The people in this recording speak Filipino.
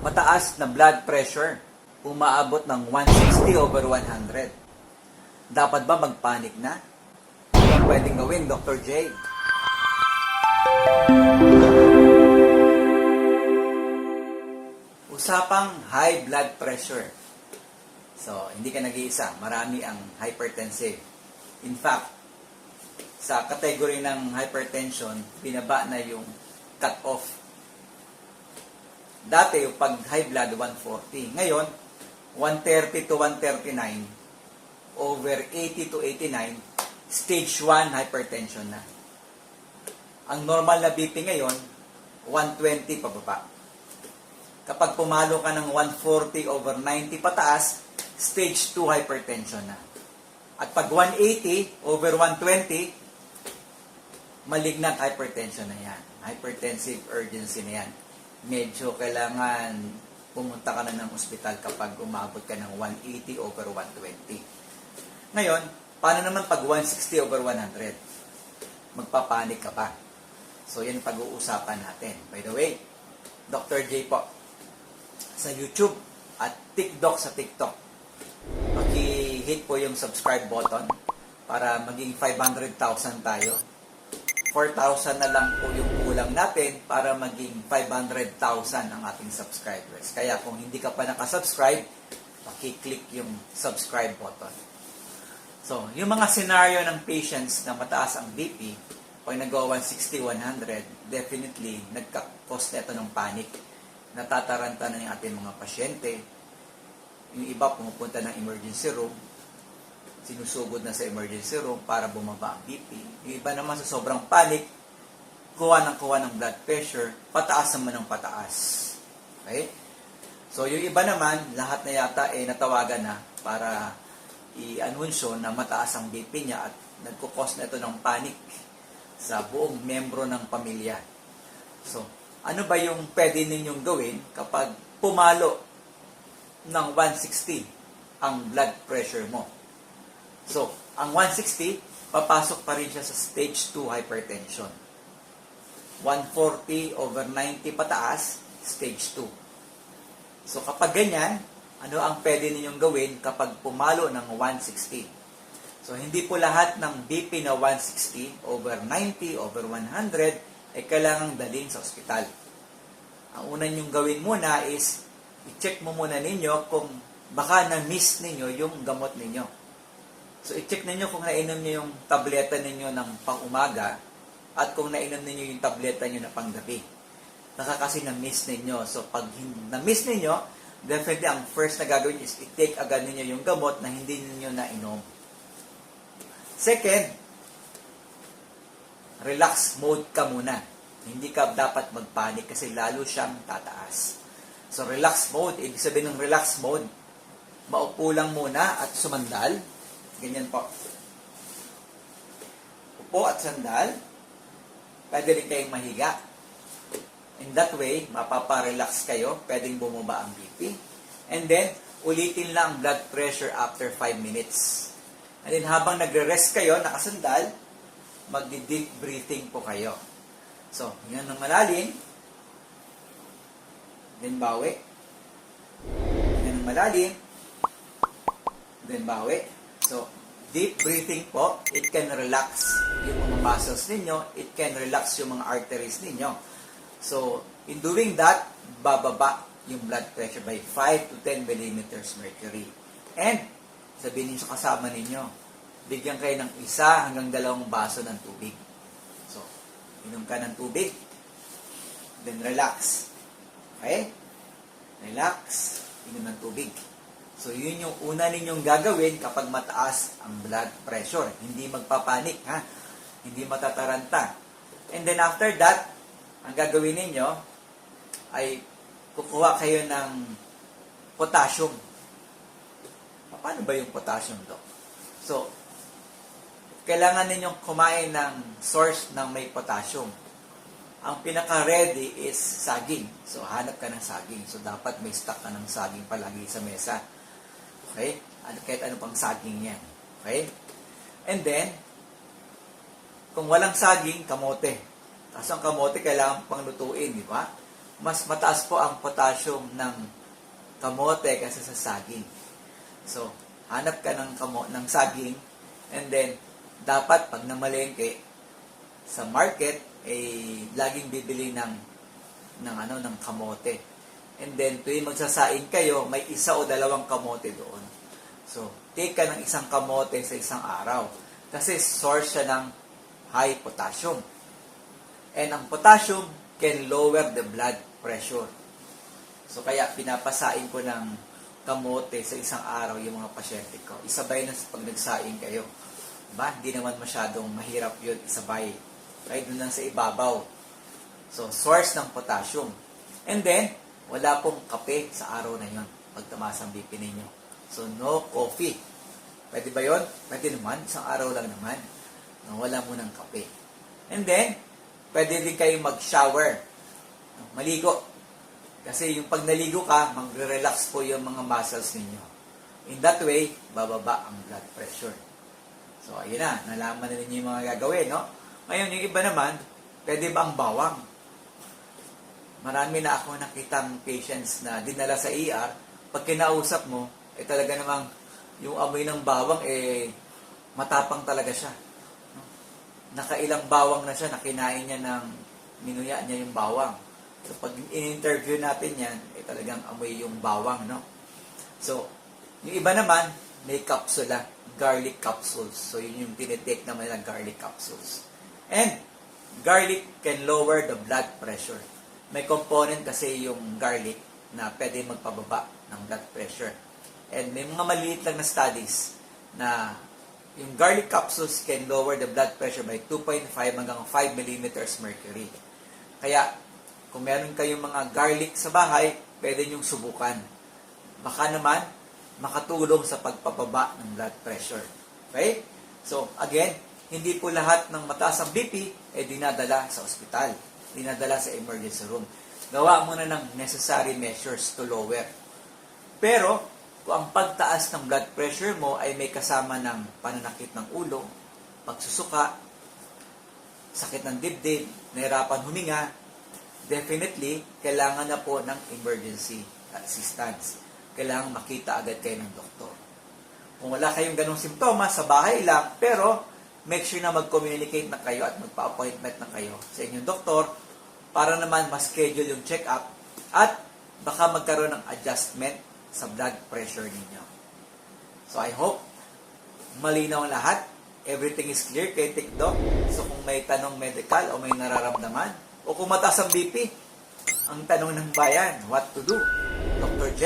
mataas na blood pressure, umaabot ng 160 over 100. Dapat ba magpanik na? Ano pwedeng gawin, Dr. J? Usapang high blood pressure. So, hindi ka nag-iisa. Marami ang hypertensive. In fact, sa category ng hypertension, binaba na yung cut-off. Dati, yung pag high blood, 140. Ngayon, 130 to 139, over 80 to 89, stage 1 hypertension na. Ang normal na BP ngayon, 120 pababa. Kapag pumalo ka ng 140 over 90 pataas, stage 2 hypertension na. At pag 180 over 120, malignant hypertension na yan. Hypertensive urgency na yan. Medyo kailangan pumunta ka na ng ospital kapag umabot ka ng 180 over 120. Ngayon, paano naman pag 160 over 100? Magpapanik ka pa. So, yan pag-uusapan natin. By the way, Dr. J po, sa YouTube at TikTok sa TikTok, paki-hit po yung subscribe button para maging 500,000 tayo. 4,000 na lang po yung kulang natin para maging 500,000 ang ating subscribers. Kaya kung hindi ka pa nakasubscribe, paki-click yung subscribe button. So, yung mga scenario ng patients na mataas ang BP, pag nagawa 160, 100, definitely nagka-cause na ito ng panic. Natataranta na yung ating mga pasyente. Yung iba pumupunta ng emergency room, sinusugod na sa emergency room para bumaba ang BP. Yung iba naman sa sobrang panic, kuha ng kuha ng blood pressure, pataas naman ng pataas. Okay? So, yung iba naman, lahat na yata eh natawagan na para i-anunsyo na mataas ang BP niya at nagkukos na ito ng panic sa buong membro ng pamilya. So, ano ba yung pwede ninyong gawin kapag pumalo ng 160 ang blood pressure mo? So, ang 160, papasok pa rin siya sa stage 2 hypertension. 140 over 90 pataas, stage 2. So, kapag ganyan, ano ang pwede ninyong gawin kapag pumalo ng 160? So, hindi po lahat ng BP na 160 over 90 over 100 ay kailangang dalhin sa ospital. Ang una ninyong gawin muna is i-check mo muna ninyo kung baka na-miss ninyo yung gamot ninyo. So, i-check ninyo kung nainom niyo yung tableta ninyo ng pang-umaga at kung nainom ninyo yung tableta niyo na panggabi. Baka kasi na-miss ninyo. So, pag na-miss ninyo, definitely ang first na gagawin is i-take agad ninyo yung gamot na hindi ninyo nainom. Second, relax mode ka muna. Hindi ka dapat magpanik kasi lalo siyang tataas. So, relax mode, ibig sabihin ng relax mode, maupo lang muna at sumandal. Ganyan po. Upo at sandal. Pwede rin kayong mahiga. In that way, mapaparelax kayo. Pwedeng bumaba ang BP. And then, ulitin lang ang blood pressure after 5 minutes. And then, habang nagre-rest kayo, nakasandal, magdi-deep breathing po kayo. So, yan ng malalim. Then, bawi. Yan ng malalim. Then, bawi. So, deep breathing po, it can relax yung mga muscles ninyo, it can relax yung mga arteries ninyo. So, in doing that, bababa yung blood pressure by 5 to 10 millimeters mercury. And, sabihin niyo sa kasama ninyo, bigyan kayo ng isa hanggang dalawang baso ng tubig. So, inom ka ng tubig, then relax. Okay? Relax, inom ng tubig. So, yun yung una ninyong gagawin kapag mataas ang blood pressure. Hindi magpapanik, ha? Hindi matataranta. And then after that, ang gagawin ninyo ay kukuha kayo ng potassium. Paano ba yung potassium, Dok? So, kailangan ninyong kumain ng source ng may potassium. Ang pinaka-ready is saging. So, hanap ka ng saging. So, dapat may stock ka ng saging palagi sa mesa. Okay? Ano, kahit ano pang saging yan. Okay? And then, kung walang saging, kamote. Kaso ang kamote kailangan pang lutuin, di ba? mas mataas po ang potassium ng kamote kaysa sa saging. So, hanap ka ng kamo ng saging and then dapat pag namalengke sa market eh laging bibili ng ng ano ng kamote. And then tuwing magsasaing kayo, may isa o dalawang kamote doon. So, take ka ng isang kamote sa isang araw kasi source siya ng high potassium. And ang potassium can lower the blood pressure. So kaya pinapasain ko ng kamote sa isang araw yung mga pasyente ko. Isabay na pag nagsaing kayo. Diba? Hindi naman masyadong mahirap yun isabay. Kahit doon lang sa ibabaw. So, source ng potassium. And then, wala pong kape sa araw na yon pag tumaas ang BP ninyo. So, no coffee. Pwede ba yon? Pwede naman. Isang araw lang naman. Na wala mo ng kape. And then, pwede din kayo mag-shower. Maligo. Kasi yung pag naligo ka, magre-relax po yung mga muscles ninyo. In that way, bababa ang blood pressure. So, ayun na. Nalaman na ninyo yung mga gagawin, no? Ngayon, yung iba naman, pwede ba ang bawang? Marami na ako nakitang patients na dinala sa ER, pag kinausap mo, eh talaga namang yung amoy ng bawang, eh matapang talaga siya. Nakailang bawang na siya, nakinain niya ng minuya niya yung bawang. So, pag in-interview natin yan, eh talagang amoy yung bawang, no? So, yung iba naman, may capsula, garlic capsules. So, yun yung tinitake naman ng garlic capsules. And, garlic can lower the blood pressure. May component kasi yung garlic na pwede magpababa ng blood pressure. And may mga maliit lang na studies na yung garlic capsules can lower the blood pressure by 2.5 hanggang 5 millimeters mercury. Kaya, kung meron kayong mga garlic sa bahay, pwede nyong subukan. Baka naman, makatulong sa pagpapaba ng blood pressure. Okay? So, again, hindi po lahat ng mataas ang BP ay dinadala sa ospital, dinadala sa emergency room. Gawa muna ng necessary measures to lower. Pero, kung ang pagtaas ng blood pressure mo ay may kasama ng pananakit ng ulo, pagsusuka, sakit ng dibdib, nahirapan huminga, definitely, kailangan na po ng emergency assistance. Kailangan makita agad kayo ng doktor. Kung wala kayong ganong simptomas, sa bahay lang, pero make sure na mag-communicate na kayo at magpa-appointment na kayo sa inyong doktor para naman ma-schedule yung check-up at baka magkaroon ng adjustment sa blood pressure ninyo. So I hope malinaw ang lahat. Everything is clear kay TikTok. So kung may tanong medical o may nararamdaman o kung mataas ang BP, ang tanong ng bayan, what to do? Dr. J.